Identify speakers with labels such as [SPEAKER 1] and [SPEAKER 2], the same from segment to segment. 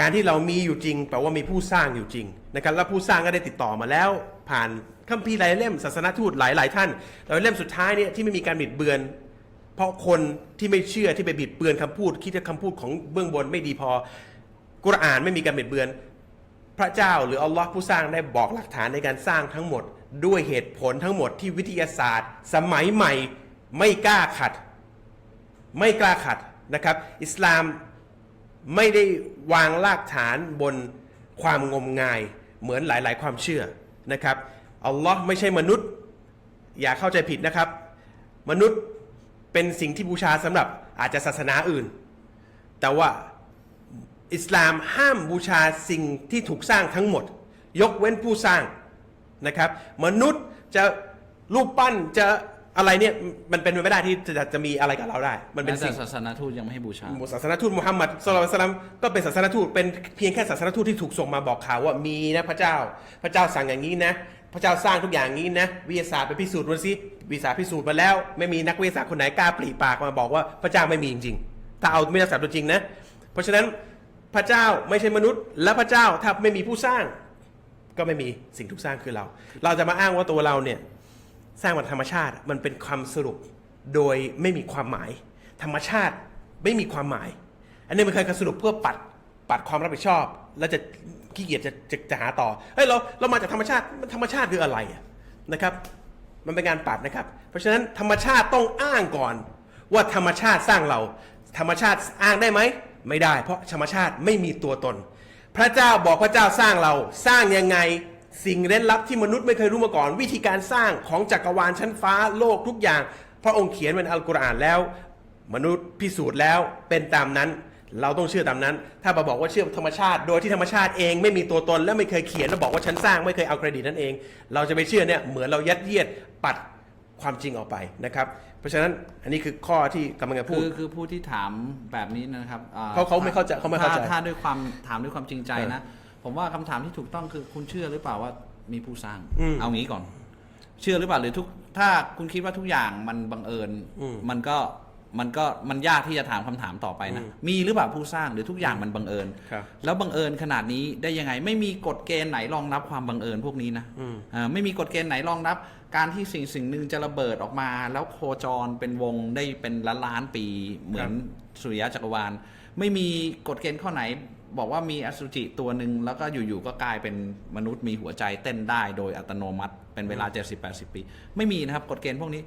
[SPEAKER 1] การที่เรามีอยู่จริงแปลว่ามีผู้สร้างอยู่จริงนะครับแล้วผู้สร้างก็ได้ติดต่อมาแล้ว ผ่านคัมภีร์หลายเล่มศาสนทูตหลายหลายท่านแล้วเล่มสุดท้ายเนี่ยที่ไม่มีการบิดเบือน เพราะคนที่ไม่เชื่อที่ไปบิดเบือนคำพูด คิดว่าคำพูดของเบื้องบนไม่ดีพอ กุรอานไม่มีการบิดเบือน พระเจ้าหรืออัลลอฮ์ผู้สร้างได้บอกหลักฐานในการสร้างทั้งหมด ด้วยเหตุผลทั้งหมดที่วิทยาศาสตร์ สมัยใหม่ไม่กล้าขัด ไม่กล้าขัดนะครับ อิสลาม ไม่ได้วางรากฐานบนความงมงายเหมือนหลาย ๆ ความเชื่อนะครับอัลลอฮ์ไม่ใช่มนุษย์ อย่าเข้าใจผิดนะครับ มนุษย์เป็นสิ่งที่บูชาสำหรับอาจจะศาสนาอื่น แต่ว่าอิสลามห้ามบูชาสิ่งที่ถูกสร้างทั้งหมด ยกเว้นผู้สร้างนะครับ มนุษย์จะรูปปั้นจะ อะไรเนี่ยมันเป็นไปไม่ได้ที่จะจะมีอะไรกับเราได้ มันเป็น
[SPEAKER 2] แม้แต่
[SPEAKER 1] สิ่ง
[SPEAKER 2] ศาสนาทูตยังไม่ให้บูชา
[SPEAKER 1] ศาสนทูตมุฮัมมัดสุลลัลสลัมก็เป็นศาสนทูตเป็นเพียงแค่ศาสนทูตที่ถูกส่งมาบอกข่าวว่ามีนะพระเจ้า พระเจ้าสั่งอย่างนี้นะ พระเจ้าสร้างทุกอย่างอย่างนี้นะวิทยาศาสตร์ไปพิสูจน์มันสิวิทยาศาสตร์พิสูจน์มาแล้ว ไม่มีนักวิทยาศาสตร์คนไหนกล้าปลีปากมาบอกว่าพระเจ้าไม่มีจริงๆถ้าเอาวิทยาศาสตร์ตัวจริงนะ เพราะฉะนั้นพระเจ้าไม่ใช่มนุษย์ และพระเจ้าถ้าไม่มีผู้สร้าง ก็ไม่มีสิ่งถูกสร้างคือเรา เราจะมาอ้างว่าตัวเราเนี่ย สร้างมาจากธรรมชาติมันเป็นคำสรุปโดยไม่มีความหมาย ธรรมชาติไม่มีความหมาย อันนี้มันเคยสรุปเพื่อปัดปัดความรับผิดชอบ แล้วจะขี้เกียจจะจะจะหาต่อเฮ้ยเราเรามาจากธรรมชาติธรรมชาติคืออะไรนะครับ มันเป็นการปัดนะครับ เพราะฉะนั้นธรรมชาติต้องอ้างก่อน ว่าธรรมชาติสร้างเรา ธรรมชาติอ้างได้ไหมไม่ได้ เพราะธรรมชาติไม่มีตัวตน พระเจ้าบอกพระเจ้าสร้างเราสร้างยังไง สิ่งเร้นลับที่มนุษย์ไม่เคยรู้มาก่อน วิธีการสร้างของจักรวาลชั้นฟ้าโลกทุกอย่าง พระองค์เขียนไว้ในอัลกุรอานแล้ว มนุษย์พิสูจน์แล้วเป็นตามนั้น เราต้องเชื่อตามนั้น ถ้ามาบอกว่าเชื่อธรรมชาติ โดยที่ธรรมชาติเองไม่มีตัวตนและไม่เคยเขียนแล้วบอกว่าฉันสร้างไม่เคยเอาเครดิตนั่นเอง เราจะไปเชื่อเนี่ยเหมือนเรายัดเยียดปัดความจริงออกไปนะครับ เพราะฉะนั้นอันนี้คือข้อที่กำลังจะพู
[SPEAKER 2] คื
[SPEAKER 1] ด
[SPEAKER 2] อคือผู้ที่ถามแบบนี้นะครับอ่
[SPEAKER 1] เขาเขาไม่เข้าใจเขาไม่เข้าใจ
[SPEAKER 2] ถ้ถ้าด้วยความถามด้วยความจริงใจ
[SPEAKER 1] เออ
[SPEAKER 2] นะ ผมว่าคำถามที่ถูกต้องคือคุณเชื่อหรือเปล่าว่ามีผู้สร้าง
[SPEAKER 1] อืม
[SPEAKER 2] เอางี้ก่อน เชื่อหรือเปล่าหรือทุก ถ้าคุณคิดว่าทุกอย่างมันบังเอิญ
[SPEAKER 1] อืม
[SPEAKER 2] มันก็มันก็มันยากที่จะถามคำถามต่อไปนะ
[SPEAKER 1] อืม
[SPEAKER 2] มีหรือเปล่าผู้สร้างหรือทุกอย่างมันบังเอิญ
[SPEAKER 1] ครับ
[SPEAKER 2] แล้วบังเอิญขนาดนี้ได้ยังไง ไม่มีกฎเกณฑ์ไหนรองรับความบังเอิญพวกนี้นะ
[SPEAKER 1] อืม
[SPEAKER 2] อ่าไม่มีกฎเกณฑ์ไหนรองรับ การที่สิ่งสิ่งหนึ่งจะระเบิดออกมา แล้วโคจรเป็นวงได้เป็นล้านล้านๆปีเหมือนสุริยะจักรวาล ไม่มีกฎเกณฑ์ข้อไหน บอกว่ามีอสุจิตัวหนึ่งแล้วก็อยู่ๆก็กลายเป็นมนุษย์มีหัวใจเต้นได้โดยอัตโนมัติ เป็นเวลา 70-80 ปี ไม่มีนะครับกฎเกณฑ์พวกนี้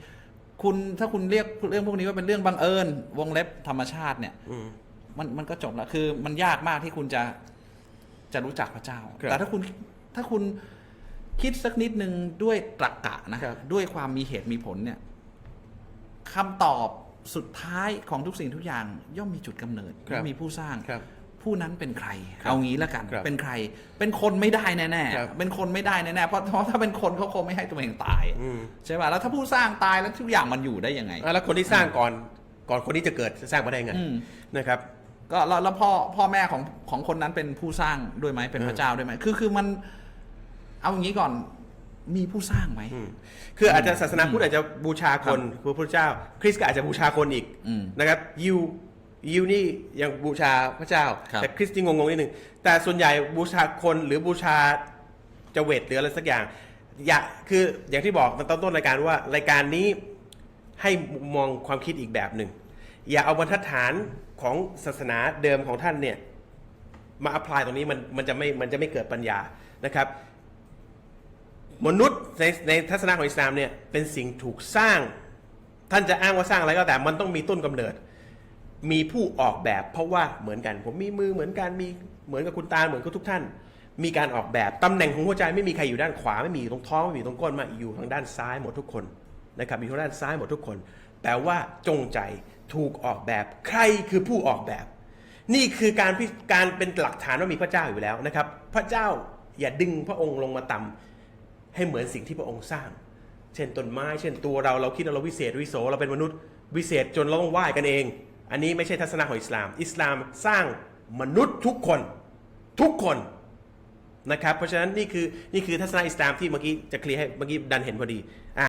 [SPEAKER 2] คุณถ้าคุณเรียกเรื่องพวกนี้ว่าเป็นเรื่องบังเอิญ วงเล็บธรรมชาติเนี่ย
[SPEAKER 1] อืม
[SPEAKER 2] มันมันก็จบแล้วคือมันยากมากที่คุณจะจะรู้จักพระเจ้า
[SPEAKER 1] ครับ
[SPEAKER 2] แต่ถ้าคุณถ้าคุณคิดสักนิดนึงด้วยตรรกะนะ
[SPEAKER 1] ครับ
[SPEAKER 2] ด้วยความมีเหตุมีผลเนี่ยคำตอบสุดท้ายของทุกสิ่งทุกอย่างย่อมมีจุดกำเนิด
[SPEAKER 1] ครับ
[SPEAKER 2] ย่อมมีผู้สร้าง
[SPEAKER 1] ครับ
[SPEAKER 2] ผู้นั้นเป็นใคร
[SPEAKER 1] ครับ
[SPEAKER 2] เอางี้แล้วกัน
[SPEAKER 1] ครับ
[SPEAKER 2] เป็นใคร เป็นคนไม่ได้แน่
[SPEAKER 1] ครับ
[SPEAKER 2] ๆเป็นคนไม่ได้แน่ๆ เพราะเพราะถ้าเป็นคนเขาคงไม่ให้ตัวเองตาย
[SPEAKER 1] อืม
[SPEAKER 2] ใช่ป่ะ แล้วถ้าผู้สร้างตายแล้วทุกอย่างมันอยู่ได้ยังไง
[SPEAKER 1] อะแล้วคนที่สร้างก่อนก่อนคนที่จะเกิดจะสร้างมาได้ไง
[SPEAKER 2] อืม
[SPEAKER 1] นะครับ
[SPEAKER 2] ก็แล้วแล้วพ่อพ่อแม่ของของคนนั้นเป็นผู้สร้างด้วยไหมเป็นพระเจ้าด้วยไหมคือคือมัน เอาอย่างนี้ก่อนมีผู้สร้างไหม
[SPEAKER 1] อืมคืออาจจะศาสนาพุทธอาจจะบูชาคนคือพระพุทธเจ้า คริสต์ก็อาจจะบูชาคนอีก
[SPEAKER 2] อืม
[SPEAKER 1] นะครับ ยิว ยิวนี่ยังบูชาพระเจ้า
[SPEAKER 2] ครับ
[SPEAKER 1] แต่คริสต์นี่งงๆนิดหนึ่งแต่ส่วนใหญ่บูชาคนหรือบูชาเจเวตหรืออะไรสักอย่าง อย่าคืออย่างที่บอกตอนต้นรายการว่ารายการนี้ให้มุมมองความคิดอีกแบบหนึ่งอย่าเอาบรรทัดฐานของศาสนาเดิมของท่านเนี่ย มาอัพพลายตรงนี้มันมันจะไม่มันจะไม่เกิดปัญญานะครับ มนุษย์ในในทัศนะของอิสลามเนี่ยเป็นสิ่งถูกสร้าง ท่านจะอ้างว่าสร้างอะไรก็แต่มันต้องมีต้นกำเนิด มีผู้ออกแบบเพราะว่าเหมือนกัน ผมมีมือเหมือนกันมีเหมือนกับคุณตาเหมือนกับทุกท่าน มีการออกแบบตำแหน่งของหัวใจไม่มีใครอยู่ด้านขวาไม่มีตรงท้องไม่มีตรงก้นมาอยู่ทางด้านซ้ายหมดทุกคนนะครับมีทางด้านซ้ายหมดทุกคน แต่ว่าจงใจถูกออกแบบใครคือผู้ออกแบบ นี่คือการพิการเป็นหลักฐานว่ามีพระเจ้าอยู่แล้วนะครับ พระเจ้าอย่าดึงพระองค์ลงมาต่ำให้เหมือนสิ่งที่พระองค์สร้าง เช่นต้นไม้ เช่นตัวเราเราคิดว่าเราวิเศษวิโสเราเป็นมนุษย์วิเศษจนเราต้องไหว้กันเอง อันนี้ไม่ใช่ทัศนะของอิสลาม อิสลามสร้างมนุษย์ทุกคนทุกคนนะครับ เพราะฉะนั้นนี่คือนี่คือทัศนะอิสลามที่เมื่อกี้จะเคลียร์ให้เมื่อกี้ดันเห็นพอดีอ